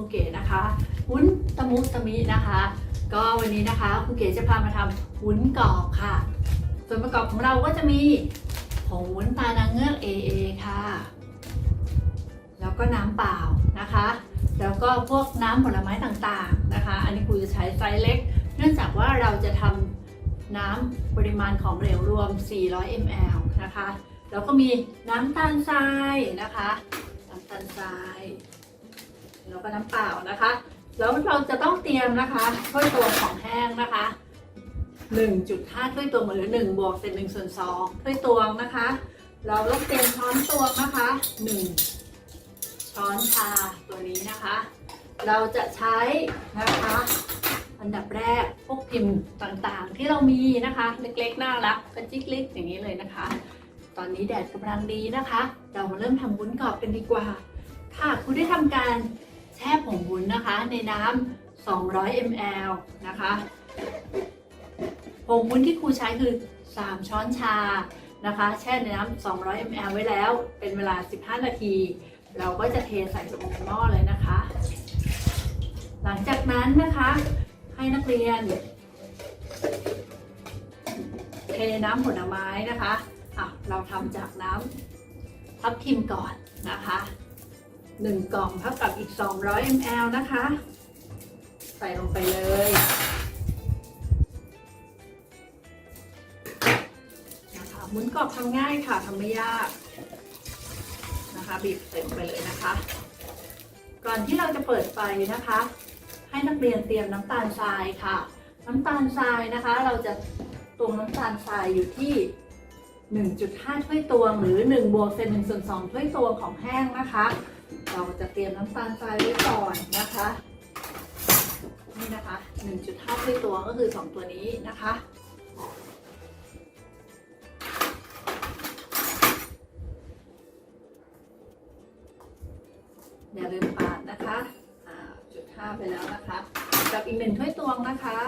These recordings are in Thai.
ครูเก๋นะคะวุ้นตะมุตะมินะคะ ก็วันนี้นะคะครูเก๋จะพามาทำวุ้นกรอบค่ะ ส่วนประกอบของเราก็จะมีผงวุ้นตานางเงือก AA ค่ะ แล้วก็น้ำเปล่านะคะ แล้วก็พวกน้ำผลไม้ต่างๆนะคะ อันนี้ครูจะใช้ไซส์เล็ก เนื่องจากว่าเราจะทำน้ำปริมาณของเหลวรวม 400 ml นะคะ แล้วก็มีน้ำตาลทรายนะคะ น้ำตาลทราย แล้วก็น้ำเปล่านะคะ แล้วเราจะต้องเตรียมนะคะถ้วยตวงของแห้งนะคะ1.5ถ้วยตวงหรือ1บวกเศษ1ส่วน2ถ้วยตวงนะคะ เราต้องเตรียมช้อนตวงนะคะ 1 ช้อนชาตัวนี้นะคะ เราจะใช้นะคะ อันดับแรกพวกพิมพ์ต่างๆ ที่เรามีนะคะ เล็กๆน่ารักกระจิกเล็กอย่างนี้เลยนะคะ ตอนนี้แดดกำลังดีนะคะ เรามาเริ่มทำวุ้นกรอบกันดีกว่า ค่ะคุณได้ทำการ แช่ผงวุ้นนะคะ ในน้ำ200 ml นะคะผงวุ้นที่ครูใช้คือ 3 ช้อนชานะคะ แช่ในน้ำ200 ml ไว้แล้ว เป็นเวลา 15 นาที เราก็จะเทใส่ลงในหม้อเลยนะคะ หลังจากนั้นนะคะให้นักเรียนเทน้ำผลไม้นะคะอะเราทำจากน้ำทับทิมก่อนนะคะ 1กล่องเท่ากับอีก 200 ml นะคะ ใส่ลงไปเลย นะคะหมุนกรอบทำง่ายค่ะทำไม่ยากนะคะ บีบใส่ลงไปเลยนะคะ ก่อนที่เราจะเปิดไฟนะคะ ให้นักเรียนเตรียมน้ำตาลทรายค่ะ น้ำตาลทรายนะคะ เราจะตวงน้ำตาลทรายอยู่ที่1.5 ถ้วยตวงหรือ 1 บวกเศษ1ส่วน2ถ้วยตวงของแห้งนะคะ เราจะเตรียมน้ำตาลทรายไว้ก่อนนะคะ นี่นะคะ 1.5ถ้วยตวก็คือ 2 ตัวนี้นะคะ อย่าลืมปาดนะคะจุดห้าไปแล้วนะคะ กับอีกหนึ่งถ้วยตวงนะคะ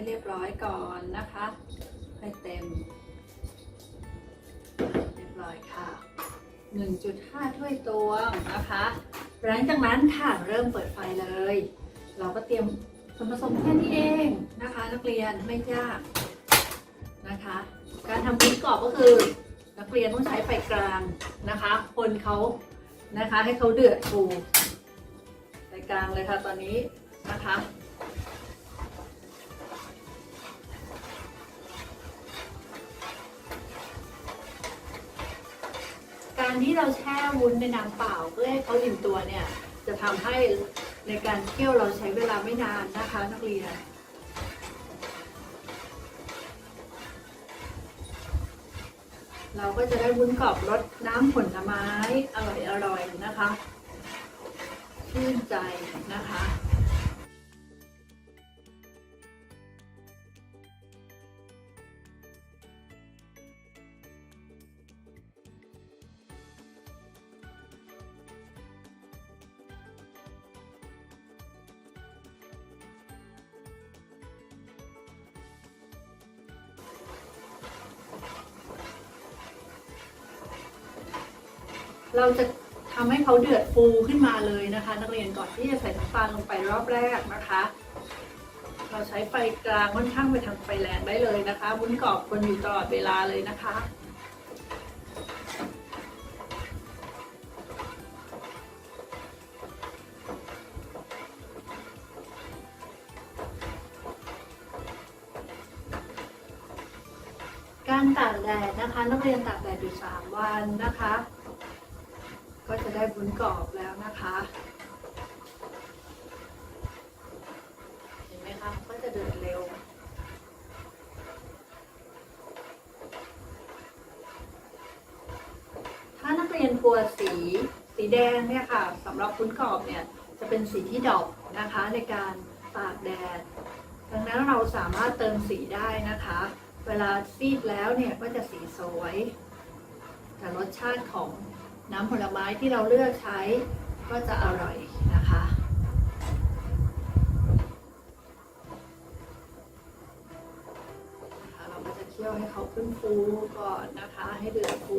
ให้เรียบร้อยก่อนนะคะให้เต็ม เรียบร้อยค่ะ 1.5 ถ้วยตวงนะคะหลังจากนั้นค่ะเริ่มเปิดไฟเลย เราก็เตรียมส่วนผสมแค่นี้เองนะคะ นักเรียนไม่ยากนะคะ การทำวุ้นกรอบก็คือนักเรียนต้องใช้ไฟกลางนะคะ คนเขานะคะให้เขาเดือดฟูไฟกลางเลยค่ะตอนนี้นะคะ การที่เราแช่วุ้นในน้ำเปล่าเพื่อให้เขาอิ่มตัวเนี่ย จะทำให้ในการเคี่ยวเราใช้เวลาไม่นานนะคะ นักเรียน เราก็จะได้วุ้นกรอบรสน้ำผลไม้อร่อยๆนะคะชื่นใจนะคะ เราจะทำให้เขาเดือดฟูขึ้นมาเลยนะคะ นักเรียนก่อนที่จะใส่น้ำตาลลงไปรอบแรกนะคะ เราใช้ไฟกลางค่อนข้างไปทางไฟแรงได้เลยนะคะวุ้นกรอบคนอยู่ตลอดเวลาเลยนะคะการตากแดดนะคะ นักเรียนตากแดดอยู่ 3 วันนะคะ ก็จะได้บุญกรอบแล้วนะคะ เห็นไหมคะก็จะเดือดเร็ว ถ้านักเรียนกลัวสีสีแดงเนี่ยค่ะสำหรับบุญกรอบเนี่ยจะเป็นสีที่ดอกนะคะในการตากแดด ดังนั้นเราสามารถเติมสีได้นะคะ เวลาซีดแล้วเนี่ยก็จะสีสวย แต่รสชาติของ น้ำผลไม้ที่เราเลือกใช้ก็จะอร่อยนะคะ เราก็จะเคี่ยวให้เขาขึ้นฟูก่อนนะคะ ให้เดือดฟู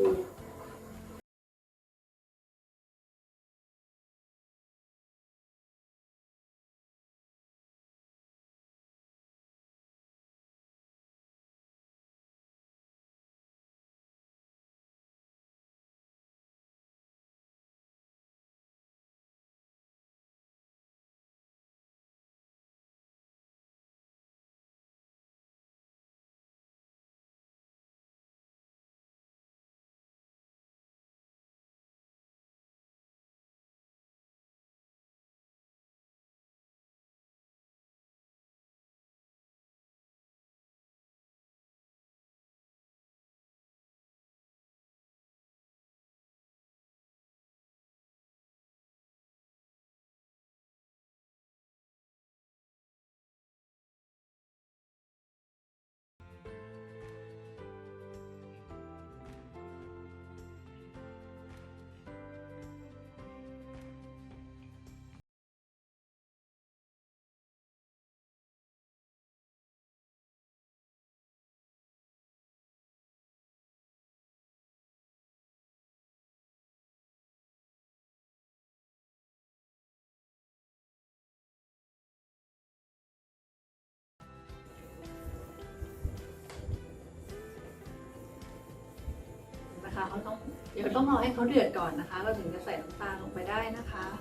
เขาต้องเดี๋ยวต้องรอให้เขาเดือดก่อนนะคะ เราถึงจะใส่น้ำตาลลงไปได้นะคะนะคะ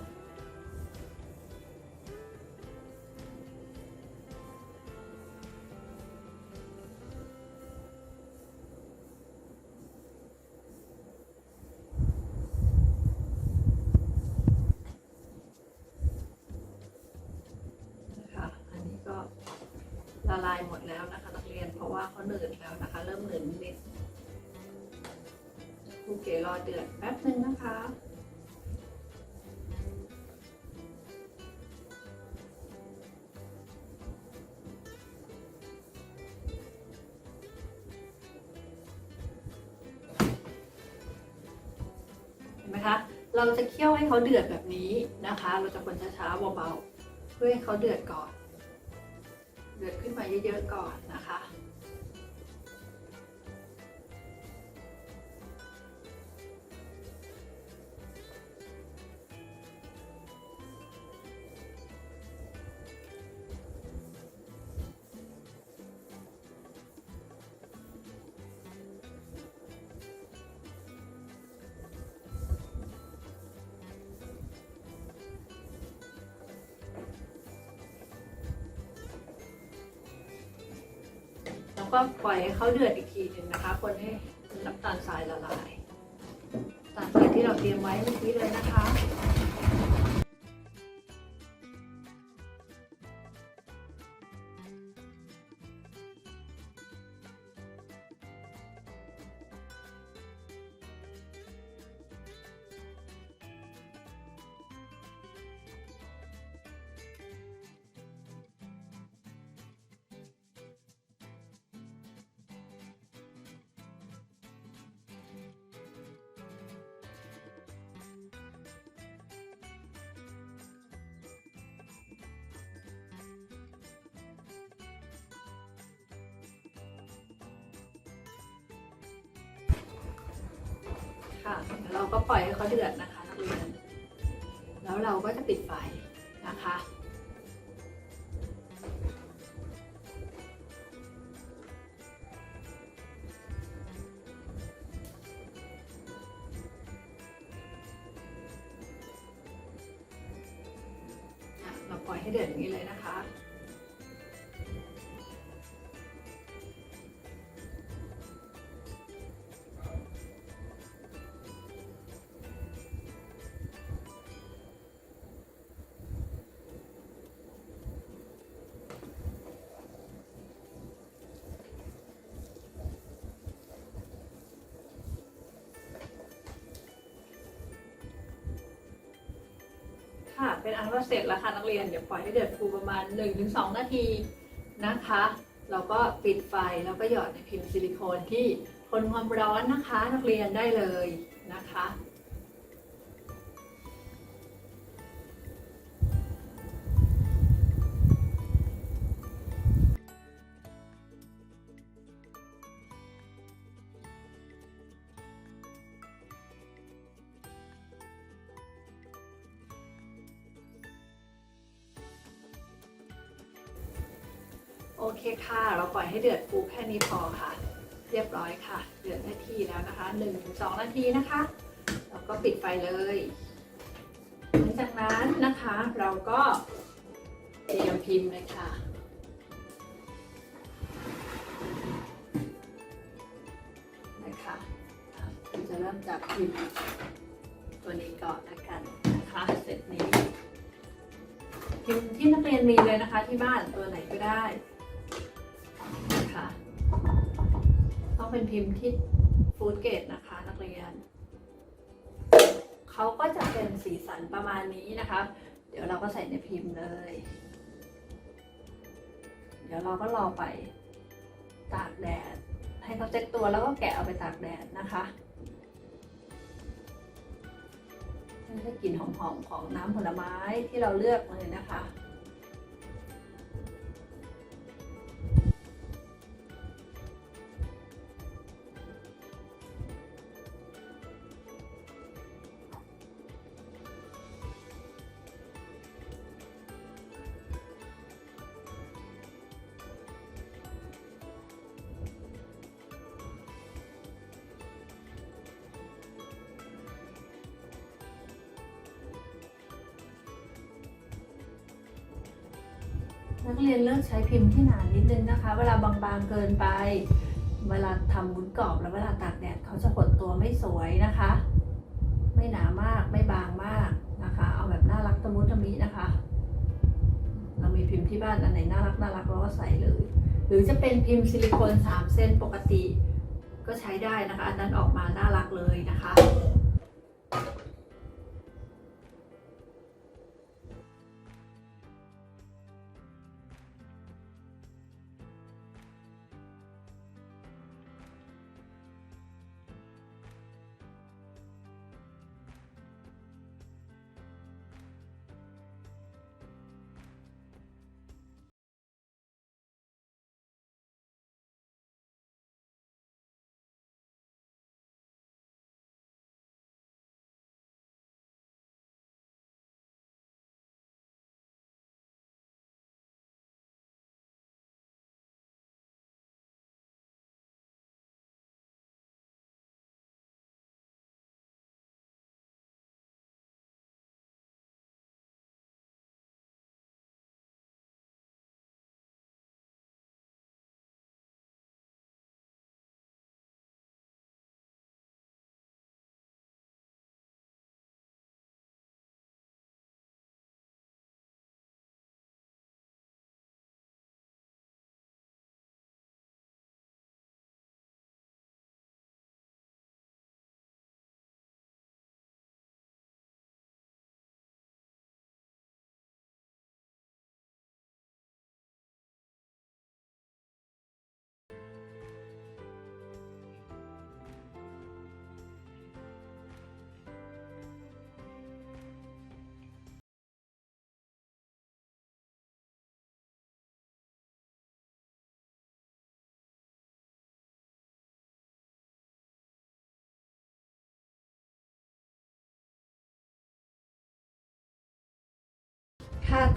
รูเก๋รอเดือดแป๊บนึงนะคะ เห็นไหมคะ เราจะเคี่ยวให้เขาเดือดแบบนี้นะคะ เราจะคนช้าๆเบาๆเพื่อให้เขาเดือดก่อน เดือดขึ้นมาเยอะๆก่อน แล้วก็ปล่อยให้เขาเดือดอีกทีหนึ่งนะคะ คนให้น้ำตาลทรายละลายน้ำตาลทรายที่เราเตรียมไว้เมื่อกี้เลยนะคะ ค่ะเราก็ปล่อยให้เขาเดือดนะคะนักเรียนแล้วเราก็จะปิดไฟนะคะ ค่ะ เป็นอันว่าเสร็จแล้วค่ะนักเรียน เดี๋ยวปล่อยให้เดือดฟูประมาณ 1-2 นาทีนะคะ เราก็ปิดไฟแล้วก็หยอดในพิมพ์ซิลิโคนที่ทนความร้อนนะคะ นักเรียนได้เลย โอเคค่ะ เราปล่อยให้เดือดฟูแค่นี้พอค่ะ เรียบร้อยค่ะ เดือดได้ที่แล้วนะคะ1-2นาทีนะคะแล้วก็ปิดไฟเลยหลังจากนั้นนะคะเราก็เตรียมพิมพ์เลยค่ะนะคะเราจะเริ่มจากพิมพ์ตัวนี้ก่อนละกันนะคะเซตนี้พิมพ์ที่นักเรียนมีเลยนะคะที่บ้านตัวไหนก็ได้ เป็นพิมพ์ที่ฟูดเกตนะคะ นักเรียน เขาก็จะเป็นสีสันประมาณนี้นะคะ เดี๋ยวเราก็ใส่ในพิมพ์เลย เดี๋ยวเราก็รอไปตากแดด ให้เขาเซ็ตตัวแล้วก็แกะเอาไปตากแดดนะคะมันจะกลิ่นหอมๆของน้ำผลไม้ที่เราเลือกเลยนะคะ นักเรียนเลือกใช้พิมพ์ที่หนานิดนึงนะคะ เวลาบางๆเกินไป เวลาทำวุ้นกรอบแล้วเวลาตากแดดเขาจะหดตัวไม่สวยนะคะ ไม่หนามากไม่บางมากนะคะ เอาแบบน่ารักตะมุตะมินะคะ เรามีพิมพ์ที่บ้านอันไหนน่ารักน่ารักเราก็ใส่เลย หรือจะเป็นพิมพ์ซิลิโคน3 เส้นปกติ ก็ใช้ได้นะคะ อันนั้นออกมาน่ารักเลยนะคะ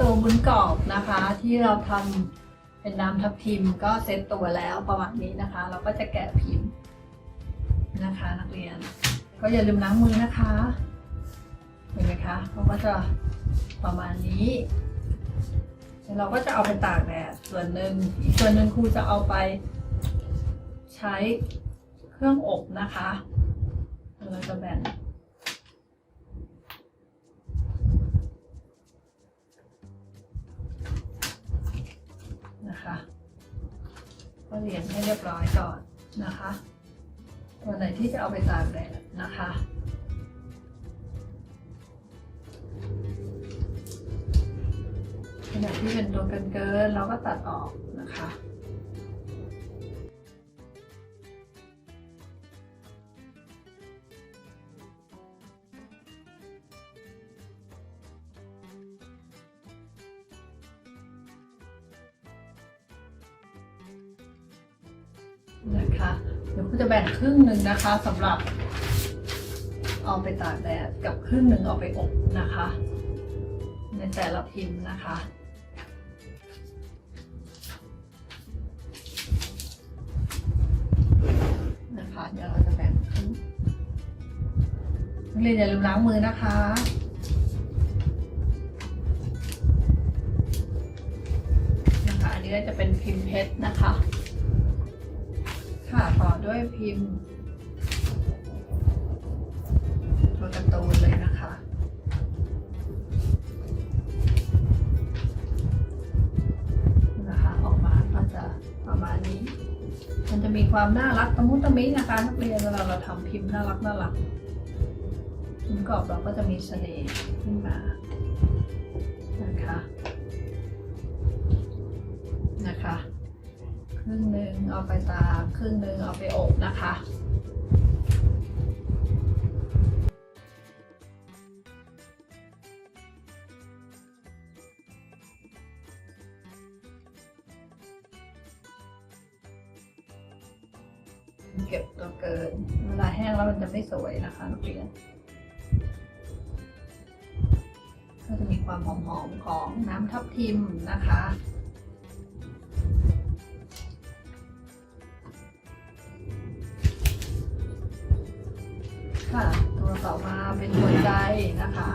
ตัววุ้นกรอบนะคะ ที่เราทำเป็นน้ำทับทิมก็เซ็ตตัวแล้วประมาณนี้นะคะ เราก็จะแกะพิมพ์นะคะ นักเรียน ก็อย่าลืมล้างมือนะคะเห็นไหมคะเขาก็จะประมาณนี้แล้วเราก็จะเอาไปตากแดดส่วนหนึ่งอีกส่วนหนึ่งครูจะเอาไปใช้เครื่องอบนะคะเราจะแบ่ง นะคะก็เรียงให้เรียบร้อยก่อนนะคะตัวไหนที่จะเอาไปตากแดดนะคะขณะที่เป็นตัวเกินเราก็ตัดออกนะคะ นะคะ เดี๋ยวคุณจะแบ่งครึ่งหนึ่งนะคะสำหรับ เอาไปตากแดดกับครึ่งหนึ่งเอาไปอบนะคะ ในแต่ละพิมพ์นะคะนะคะเดี๋ยวเราจะแบ่งครึ่งนักเรียนอย่าลืมล้างมือนะคะนะคะ อันนี้ก็จะเป็นพิมพ์เพชรนะคะ ค่ะ ต่อด้วยพิมพ์ตัวการ์ตูนเลยนะคะ นะคะ ออกมาก็จะประมาณนี้ มันจะมีความน่ารักตะมุตะมินะคะนักเรียนเวลาเราทำพิมพ์น่ารักน่ารักพิมพ์กรอบเราก็จะมีเสน่ห์ขึ้นมานะคะนะคะ รึ่งหนึ่งเอาไปตากครึ่งหนึ่งเอาไปอบนะคะเก็บตัวเกิน เวลาแห้งแล้วมันจะไม่สวยนะคะนักเรียนก็จะมีความหอมๆของน้ำทับทิมนะคะ ค่ะ ตัวต่อมาเป็นหัวใจนะคะ